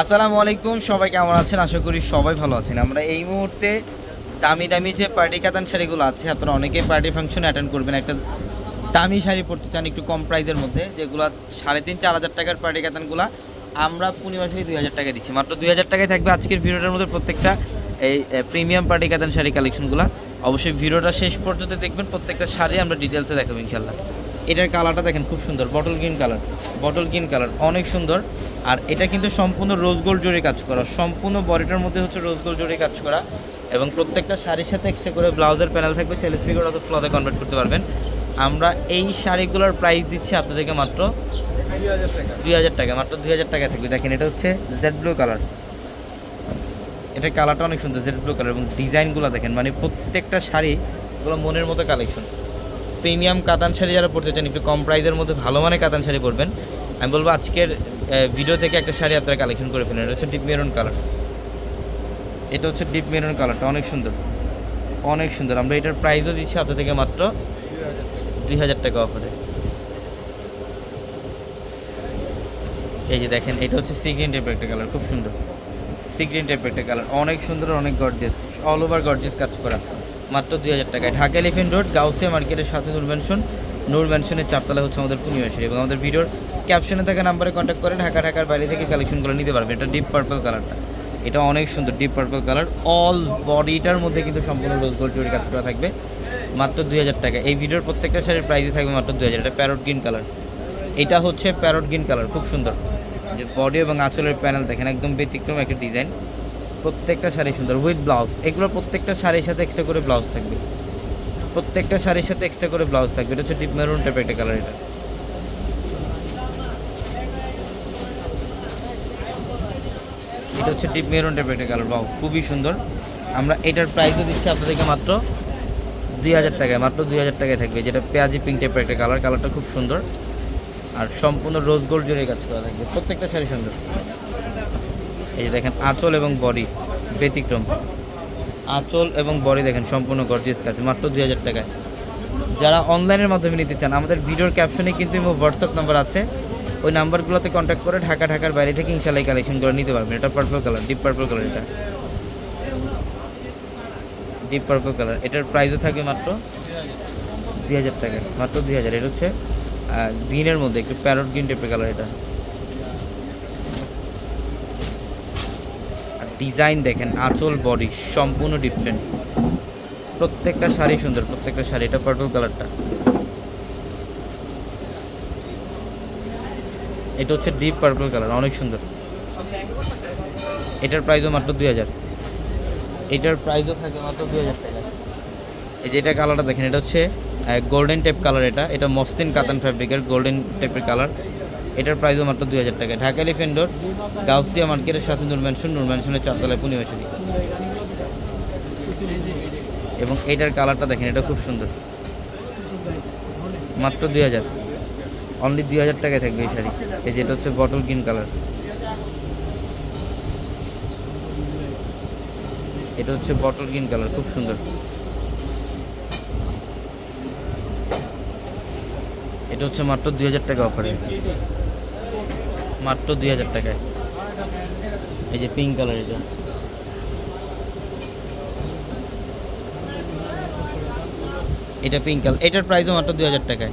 আসসালামু আলাইকুম, সবাই কেমন আছেন? আশা করি সবাই ভালো আছেন। আমরা এই মুহূর্তে দামি দামি যে পার্টি কাতান শাড়িগুলো আছে, আপনারা অনেকেই পার্টি ফাংশনে অ্যাটেন্ড করবেন। একটা দামি শাড়ি পরতে চান একটু কম প্রাইসের মধ্যে, যেগুলো সাড়ে তিন, চার হাজার টাকার পার্টি কাতানগুলো আমরা পূর্ণিমা থেকে দুই হাজার টাকা দিচ্ছি। মাত্র দুই হাজার টাকায় থাকবে আজকের ভিডিওটার মধ্যে প্রত্যেকটা এই প্রিমিয়াম পার্টি কাতান শাড়ি কালেকশনগুলো অবশ্যই ভিডিওটা শেষ পর্যন্ত দেখবেন, প্রত্যেকটা শাড়ি আমরা ডিটেলসে দেখাবো ইনশাল্লাহ এটার কালারটা দেখেন খুব সুন্দর bottle green colour bottle green colour অনেক সুন্দর। আর এটা কিন্তু সম্পূর্ণ রোজ গোল্ড জড়ি কাজ করা, সম্পূর্ণ বডিটার মধ্যে হচ্ছে রোজ গোল্ড জড়ি কাজ করা এবং প্রত্যেকটা শাড়ির সাথে এক্সট্রা করে ব্লাউজের প্যানেল থাকবে চেলেস ফিগার অথবা ফ্লতে কনভার্ট করতে পারবেন। আমরা এই শাড়িগুলোর প্রাইস দিচ্ছি আপনাদেরকে মাত্র দুই হাজার টাকা, মাত্র দুই হাজার টাকা থাকবে। দেখেন এটা হচ্ছে জেড ব্লু কালার এটার কালারটা অনেক সুন্দর জেড ব্লু কালার এবং ডিজাইনগুলো দেখেন মানে প্রত্যেকটা শাড়িগুলো মনের মতো কালেকশন প্রিমিয়াম কাতান শাড়ি যারা পরতে চান, একটু কম প্রাইসের মধ্যে ভালো মানের কাতান শাড়ি পরবেন। আমি বলব আজকের ভিডিও থেকে একটা শাড়ি আপনারা কালেকশন করে ফেলেন, এটা হচ্ছে ডিপ মেরুন কালার এটা হচ্ছে ডিপ মেরুন কালারটা অনেক সুন্দর। অনেক সুন্দর। আমরা এটার প্রাইসও দিচ্ছি আপনার থেকে মাত্র দুই হাজার টাকা অফারে এই যে দেখেন, এটা হচ্ছে সি গ্রিন টাইপের একটা কালার খুব সুন্দর। সি গ্রিন টাইপের একটা কালার অনেক সুন্দর, অনেক গর্জেস অল ওভার গর্জেস কাজ করা। মাত্র দুই হাজার টাকায়। ঢাকা এলিফেন্ট রোড, গাউসিয়া মার্কেটের সাথে নূর ম্যানশন নূর ম্যানশনের চারতলা হচ্ছে আমাদের পূর্ণিমাশারি এবং আমাদের ভিডিওর ক্যাপশনে থাকা নাম্বারে কন্ট্যাক্ট করে ঢাকা, ঢাকার বাইরে থেকে কালেকশনগুলো নিতে পারবে এটা ডিপ পার্পল কালারটা এটা অনেক সুন্দর ডিপ পার্পল কালার অল বডিটার মধ্যে কিন্তু সম্পূর্ণ রোজ গোল্ড জরি কাজ করা থাকবে। মাত্র দুই হাজার টাকা এই ভিডিওর প্রত্যেকটা শাড়ির প্রাইসই থাকবে মাত্র দুই হাজার। এটা প্যারট গ্রিন কালার এটা হচ্ছে প্যারট গ্রিন কালার খুব সুন্দর। যে বডি এবং আঁচলের প্যানেল দেখেন, একদম ব্যতিক্রম একটা ডিজাইন প্রত্যেকটা শাড়ি সুন্দর উইথ ব্লাউজ এগুলো প্রত্যেকটা শাড়ির সাথে এক্সট্রা করে ব্লাউজ থাকবে। প্রত্যেকটা শাড়ির সাথে এক্সট্রা করে ব্লাউজ থাকবে, এটা হচ্ছে ডিপ মেরুন টাইপের একটা কালার এটা। এটা হচ্ছে ডিপ মেরুন টাইপের একটা কালার বাউ খুবই সুন্দর। আমরা এটার প্রাইসও দিচ্ছি আপনাদেরকে মাত্র দুই হাজার টাকায়, মাত্র দুই হাজার টাকায় থাকবে, যেটা পেঁয়াজি পিঙ্ক টাইপের একটা কালার কালারটা খুব সুন্দর। আর সম্পূর্ণ রোজ গোল্ড জুড়ে কাজ করা থাকবে, প্রত্যেকটা শাড়ি সুন্দর। এই যে দেখেন, আঁচল এবং বডি ব্যতিক্রম। আঁচল এবং বডি দেখেন, সম্পূর্ণ গর্জিয়াস কাজ, মাত্র দুই হাজার টাকায়। যারা অনলাইনের মাধ্যমে নিতে চান, আমাদের ভিডিওর ক্যাপশনে কিন্তু হোয়াটসঅ্যাপ নাম্বার আছে। ওই নাম্বারগুলোতে কন্ট্যাক্ট করে ঢাকা, ঢাকার বাইরে থেকে ইনশাল্লাহ কালেকশন করে নিতে পারবেন। এটা purple colour deep purple colour এটা। ডিপ পার্পল কালার এটার প্রাইসও থাকবে মাত্র দুই হাজার টাকা মাত্র দুই হাজার। এটা হচ্ছে গ্রিনের মধ্যে, একটু প্যারট গ্রিন টাইপের কালার এটা। ডিজাইন দেখেন, আঁচল, বডি, সম্পূর্ণ ডিফারেন্ট প্রত্যেকটা শাড়ি সুন্দর, প্রত্যেকটা শাড়ি, এটা পার্পল কালারটা এটা হচ্ছে ডিপ পার্পল কালার অনেক সুন্দর। এটার প্রাইসও মাত্র দুই হাজার। এটার প্রাইসও থাকে মাত্র দুই হাজার টাকা। এই যে এটা কালারটা দেখেন, এটা হচ্ছে গোল্ডেন টাইপ কালার এটা। এটা মস্তিন কাতান ফ্যাব্রিকের গোল্ডেন টাইপের কালার এটার প্রাইসও মাত্র দুই হাজার টাকা। ঢাকা এলিফেন্ডোর গাউসিয়া মার্কেটের সাথে নূর ম্যানশন নূর ম্যানশনের চারতলায় পূর্ণিমাশারি এবং এটার কালারটা দেখেন, এটা খুব সুন্দর। মাত্র দুই হাজার। অনলি দুই হাজার টাকায় থাকবে এই শাড়ি। এই যে এটা হচ্ছে বটল গ্রিন কালার এটা হচ্ছে বটল গ্রিন কালার খুব সুন্দর। এটা হচ্ছে মাত্র দুই হাজার টাকা অফারে মাত্র দুই হাজার টাকায়। এই যে পিঙ্ক কালার এটা। এটা পিঙ্ক কালার এটার প্রাইসও মাত্র দুই হাজার টাকায়।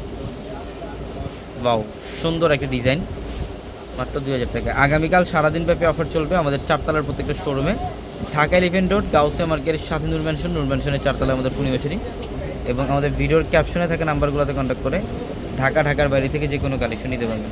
বাউ সুন্দর একটা ডিজাইন মাত্র দুই হাজার টাকা আগামীকাল সারাদিন ব্যাপী অফার চলবে আমাদের চারতলার প্রত্যেকটা শোরুমে ঢাকা ইলেভেন রোড গাউসিয়া মার্কেটের সাথে নূর ম্যানশন নূর ম্যানশনের চারতলায় আমাদের পূর্ণিমাশারি এবং আমাদের ভিডিওর ক্যাপশনে থাকা নাম্বারগুলোতে কন্ট্যাক্ট করে ঢাকা, ঢাকার বাইরে থেকে যে কোনো কালেকশন নিতে পারবেন।